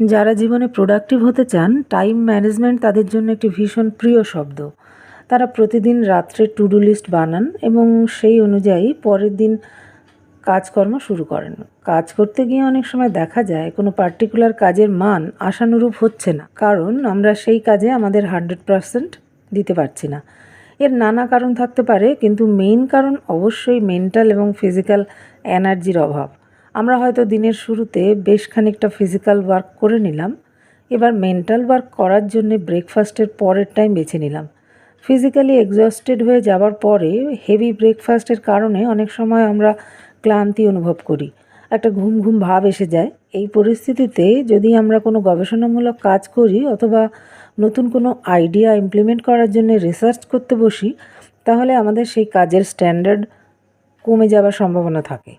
যারা জীবনে প্রোডাক্টিভ হতে চান টাইম ম্যানেজমেন্ট তাদের জন্য একটি ভীষণ প্রিয় শব্দ। তারা প্রতিদিন রাত্রে টু ডু লিস্ট বানান এবং সেই অনুযায়ী পরের দিন কাজকর্ম শুরু করেন। কাজ করতে গিয়ে অনেক সময় দেখা যায়, কোনো পার্টিকুলার কাজের মান আশানুরূপ হচ্ছে না, কারণ আমরা সেই কাজে আমাদের হান্ড্রেড পারসেন্ট দিতে পারছি না। এর নানা কারণ থাকতে পারে, কিন্তু মেইন কারণ অবশ্যই মেন্টাল এবং ফিজিক্যাল এনার্জির অভাব। আমরা হয়তো দিনের শুরুতে বেশ খানিকটা ফিজিক্যাল ওয়ার্ক করে নিলাম। এবার মেন্টাল ওয়ার্ক করার জন্য ব্রেকফাস্টের পরের টাইম বেছে নিলাম। ফিজিক্যালি এক্সস্টেড হয়ে যাওয়ার পরে হেভি ব্রেকফাস্টের কারণে অনেক সময় আমরা ক্লান্তি অনুভব করি। একটা ঘুম ঘুম ভাব এসে যায়। এই পরিস্থিতিতে যদি আমরা কোনো গবেষণামূলক কাজ করি অথবা নতুন কোনো আইডিয়া ইমপ্লিমেন্ট করার জন্য রিসার্চ করতে বসি, তাহলে আমাদের সেই কাজের স্ট্যান্ডার্ড কমে যাওয়ার সম্ভাবনা থাকে।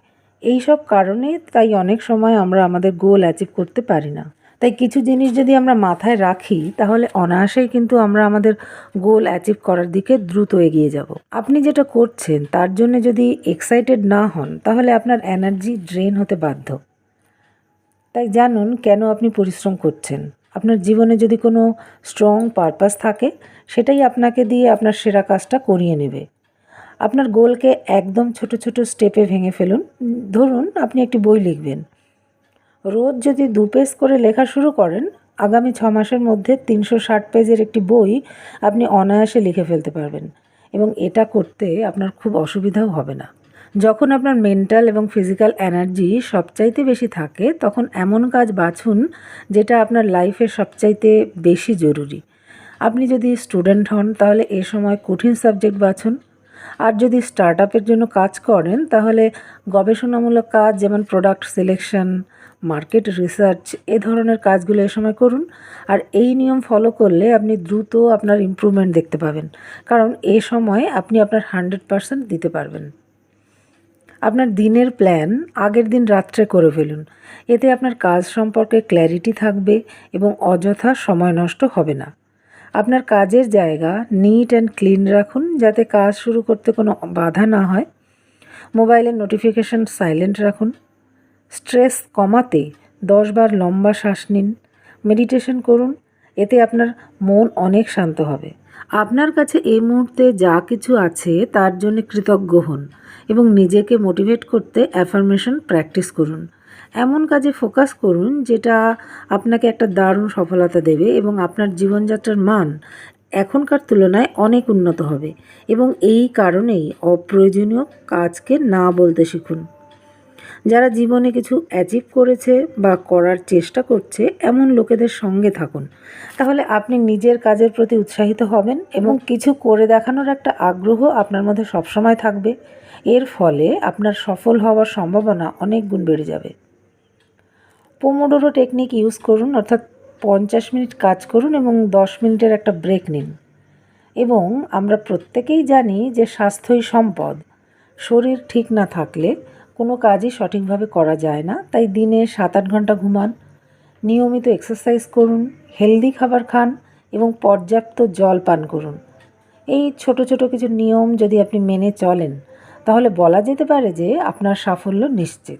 এই সব কারণে তাই অনেক সময় আমরা আমাদের গোল অ্যাচিভ করতে পারি না। তাই কিছু জিনিস যদি আমরা মাথায় রাখি, তাহলে অনায়াসেই কিন্তু আমরা আমাদের গোল অ্যাচিভ করার দিকে দ্রুত এগিয়ে যাব। আপনি যেটা করছেন, তার জন্য যদি এক্সাইটেড না হন, তাহলে আপনার এনার্জি ড্রেন হতে বাধ্য। তাই জানুন কেন আপনি পরিশ্রম করছেন। আপনার জীবনে যদি কোনো স্ট্রং পারপাস থাকে, সেটাই আপনাকে দিয়ে আপনার সেরা কাজটা করিয়ে নেবে। আপনার গোলকে একদম ছোট ছোট স্টেপে ভেঙে ফেলুন। ধরুন আপনি একটি বই লিখবেন। রোজ যদি দু পেজ করে লেখা শুরু করেন, আগামী ছ মাসের মধ্যে তিনশো ষাট পেজের একটি বই আপনি অনায়াসে লিখে ফেলতে পারবেন এবং এটা করতে আপনার খুব অসুবিধাও হবে না। যখন আপনার মেন্টাল এবং ফিজিক্যাল এনার্জি সবচাইতে বেশি থাকে, তখন এমন কাজ বাছুন যেটা আপনার লাইফে সবচাইতে বেশি জরুরি। আপনি যদি স্টুডেন্ট হন, তাহলে এ সময় কঠিন সাবজেক্ট বাছুন। আর যদি স্টার্ট আপের জন্য কাজ করেন, তাহলে গবেষণামূলক কাজ যেমন প্রোডাক্ট সিলেকশন মার্কেট রিসার্চ এ ধরনের কাজগুলো এ সময় করুন। আর এই নিয়ম ফলো করলে আপনি দ্রুত আপনার ইমপ্রুভমেন্ট দেখতে পাবেন। কারণ এ সময় আপনি আপনার হান্ড্রেড পারসেন্ট দিতে পারবেন। আপনার দিনের প্ল্যান আগের দিন রাত্রে করে ফেলুন। এতে আপনার কাজ সম্পর্কে ক্ল্যারিটি থাকবে এবং অযথা সময় নষ্ট হবে না। আপনার কাজের জায়গা নিট অ্যান্ড ক্লিন রাখুন যাতে কাজ শুরু করতে কোনো বাধা না হয়। মোবাইলের নোটিফিকেশান সাইলেন্ট রাখুন। স্ট্রেস কমাতে দশবার লম্বা শ্বাস নিন। মেডিটেশন করুন, এতে আপনার মন অনেক শান্ত হবে। আপনার কাছে এই মুহূর্তে যা কিছু আছে তার জন্য কৃতজ্ঞ হন এবং নিজেকে মোটিভেট করতে অ্যাফার্মেশন প্র্যাকটিস করুন। এমন কাজে ফোকাস করুন যেটা আপনাকে একটা দারুণ সফলতা দেবে এবং আপনার জীবনযাত্রার মান এখনকার তুলনায় অনেক উন্নত হবে এবং এই কারণেই অপ্রয়োজনীয় কাজকে না বলতে শিখুন। যারা জীবনে কিছু অ্যাচিভ করেছে বা করার চেষ্টা করছে এমন লোকেদের সঙ্গে থাকুন। তাহলে আপনি নিজের কাজের প্রতি উৎসাহিত হবেন এবং কিছু করে দেখানোর একটা আগ্রহ আপনার মধ্যে সবসময় থাকবে। এর ফলে আপনার সফল হওয়ার সম্ভাবনা অনেক গুণ বেড়ে যাবে। পোমোডোরো টেকনিক ইউজ করুন, অর্থাৎ পঞ্চাশ মিনিট কাজ করুন এবং দশ মিনিটের একটা ব্রেক নিন। এবং আমরা প্রত্যেকেই জানি যে স্বাস্থ্যই সম্পদ। শরীর ঠিক না থাকলে কোনো কাজই সঠিকভাবে করা যায় না, তাই দিনে সাত আট ঘণ্টা ঘুমান। নিয়মিত এক্সারসাইজ করুন হেলদি খাবার খান এবং পর্যাপ্ত জল পান করুন। এই ছোট ছোট কিছু নিয়ম যদি আপনি মেনে চলেন, তাহলে বলা যেতে পারে যে আপনার সাফল্য নিশ্চিত।